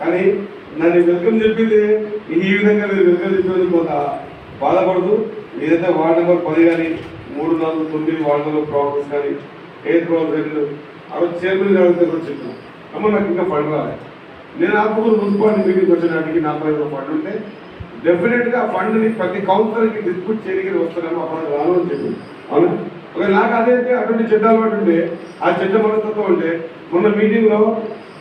కానీ నన్ను వెల్కమ్ చెప్పింది ఈ విధంగా మీరు వెల్కమ్ చెప్పేది కొంత బాధపడదు. ఏదైతే వార్డు నెంబర్ పది కానీ మూడు నాలుగు తొమ్మిది వార్డు నెంబర్ ప్రాబ్లమ్స్ కానీ ఎయిత్ ప్రాబ్లమ్స్ ఆ రోజు చైర్మన్ గారి దగ్గర చెప్పాను. అమ్మ నాకు ఇంకా ఫండ్ రాలేదు నేను ఆత్మకూరు మున్సిపాలిటీ మీటింగ్ వచ్చినాటికి నా పరిధిలో ఫండ్ ఉంటే డెఫినెట్గా ఆ ఫండ్ని ప్రతి కౌన్సిలర్కి డిస్ప్యూట్ చేయడానికి వస్తానేమో అప్పుడు రాను అని చెప్పి అవునా? ఒక నాకు అదైతే అటువంటి చెడ్డ అలవాటు ఉంటే ఆ చెడ్డ మనస్తత్వం ఉంటే మొన్న మీటింగ్లో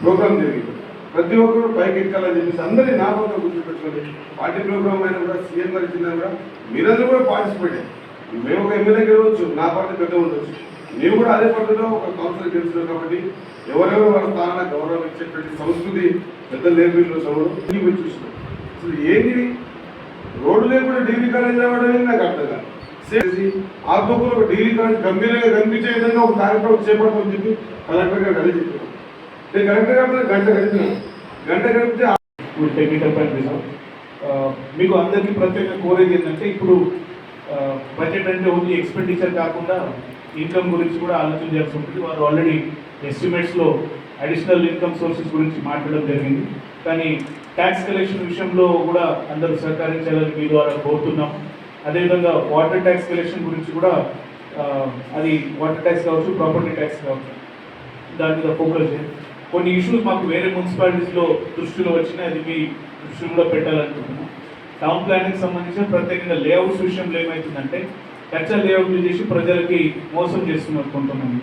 ప్రోగ్రామ్ జరిగింది. ప్రతి ఒక్కరు పైకి ఎక్కాలని చెప్పేసి అందరినీ నా గుర్తుపెట్టుకోండి పార్టీ ప్రోగ్రామ్ అయినా కూడా సీఎం గారు ఇచ్చిన కూడా మీరందరూ కూడా పార్టిసిపేట్ మేము ఒక ఎమ్మెల్యే గెలవచ్చు నా పార్టీ పెద్ద ఉండొచ్చు. మేము కూడా అదే పద్ధతిలో ఒక కౌన్సిలర్ గెలుస్తున్నాం కాబట్టి ఎవరెవరు వాళ్ళ స్థానానికి గౌరవం ఇచ్చేటువంటి సంస్కృతి పెద్ద నేర్పిల్లో చదువు నీకు చూస్తున్నాం. అసలు ఏంటి రోడ్డు లేకుండా డిగ్రీ కాలేజ్ రావడం అనేది నాకు అర్థం కాదు. చేసి ఆత్మకూరు ఒక డిగ్రీ కాలేజ్ గంభీరంగా కనిపించే విధంగా ఒక కార్యక్రమం చేపడతామని చెప్పి కలెక్టర్ గారు కలిసి చెప్పారు. నేను గంట గారితో గంట గడిపినాను గంట గడిపితే ఇప్పుడు టెక్నికల్ పాయింట్ మీకు అందరికీ ప్రత్యేకంగా కోరేది ఏంటంటే ఇప్పుడు బడ్జెట్ అంటే ఓన్లీ ఎక్స్పెండిచర్ కాకుండా ఇన్కమ్ గురించి కూడా ఆలోచన చేయాల్సి ఉంటుంది. వారు ఆల్రెడీ ఎస్టిమేట్స్లో అడిషనల్ ఇన్కమ్ సోర్సెస్ గురించి మాట్లాడడం జరిగింది. కానీ ట్యాక్స్ కలెక్షన్ విషయంలో కూడా అందరూ సహకరించాలని మీ ద్వారా కోరుతున్నాం. అదేవిధంగా వాటర్ ట్యాక్స్ కలెక్షన్ గురించి కూడా అది వాటర్ ట్యాక్స్ కావచ్చు ప్రాపర్టీ ట్యాక్స్ కావచ్చు. దాని మీద ఫోకస్ చేయాలి కొన్ని ఇష్యూస్ మాకు వేరే మున్సిపాలిటీస్లో దృష్టిలో వచ్చినాయి అది మీ దృష్టిలో కూడా పెట్టాలనుకుంటున్నాం. టౌన్ ప్లానింగ్ సంబంధించిన ప్రత్యేకంగా లేఅవుట్స్ విషయంలో ఏమవుతుందంటే కచ్చా లేఅవుట్లు చేసి ప్రజలకి మోసం చేస్తున్నారు కొంతమంది.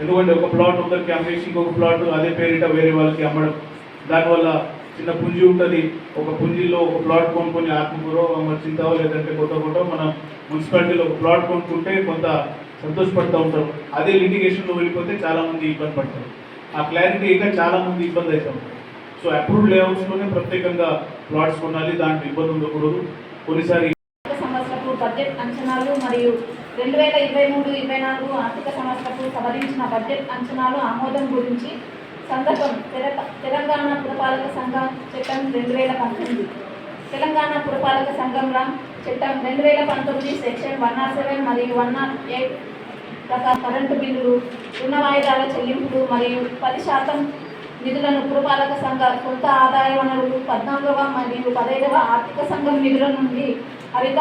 ఎందుకంటే ఒక ప్లాట్ ఒకరికి అమ్మేసి ఇంకొక ప్లాట్ అదే పేరిట వేరే వాళ్ళకి అమ్మడం. దానివల్ల చిన్న పుంజి ఉంటుంది. ఒక పుంజిలో ఒక ప్లాట్ కొనుక్కొని ఆత్మకూరో చింతావో లేదంటే కొత్త కొత్త మన మున్సిపాలిటీలో ఒక ప్లాట్ కొనుక్కుంటే కొంత సంతోషపడుతూ ఉంటారు. అదే లిటిగేషన్లో వెళ్ళిపోతే చాలామంది ఇబ్బంది పడతారు. ఆ క్లారిటీ ఇంకా చాలా మంది ఇబ్బంది అవుతాం. సో అప్రూవ్డ్ లేఅవుట్స్లోనే ప్రత్యేకంగా ప్లాట్స్ కొనాలి దాంట్లో ఇబ్బంది ఉండకూడదు. కొన్నిసారి ఆర్థిక సంవత్సరపు బడ్జెట్ అంచనాలు మరియు రెండు వేల ఇరవై మూడు ఇరవై నాలుగు ఆర్థిక సంవత్సరపు సవరించిన బడ్జెట్ అంచనాలు ఆమోదం గురించి సందర్భం తెల- తెలంగాణ పురపాలక సంఘం చట్టం రెండు వేల పంతొమ్మిది. తెలంగాణ పురపాలక సంఘంలో చట్టం రెండు వేల పంతొమ్మిది సెక్షన్ వన్ నాట్ సెవెన్ మరియు వన్ నాట్ ఎయిట్ కరెంటు బిల్లులు రుణ వాయిదాల చెల్లింపులు మరియు పది శాతం నిధులను పురపాలక సంఘ సొంత ఆదాయ వనరులు పద్నాలుగవ మరియు పదహైదవ ఆర్థిక సంఘం నిధుల నుండి హరిత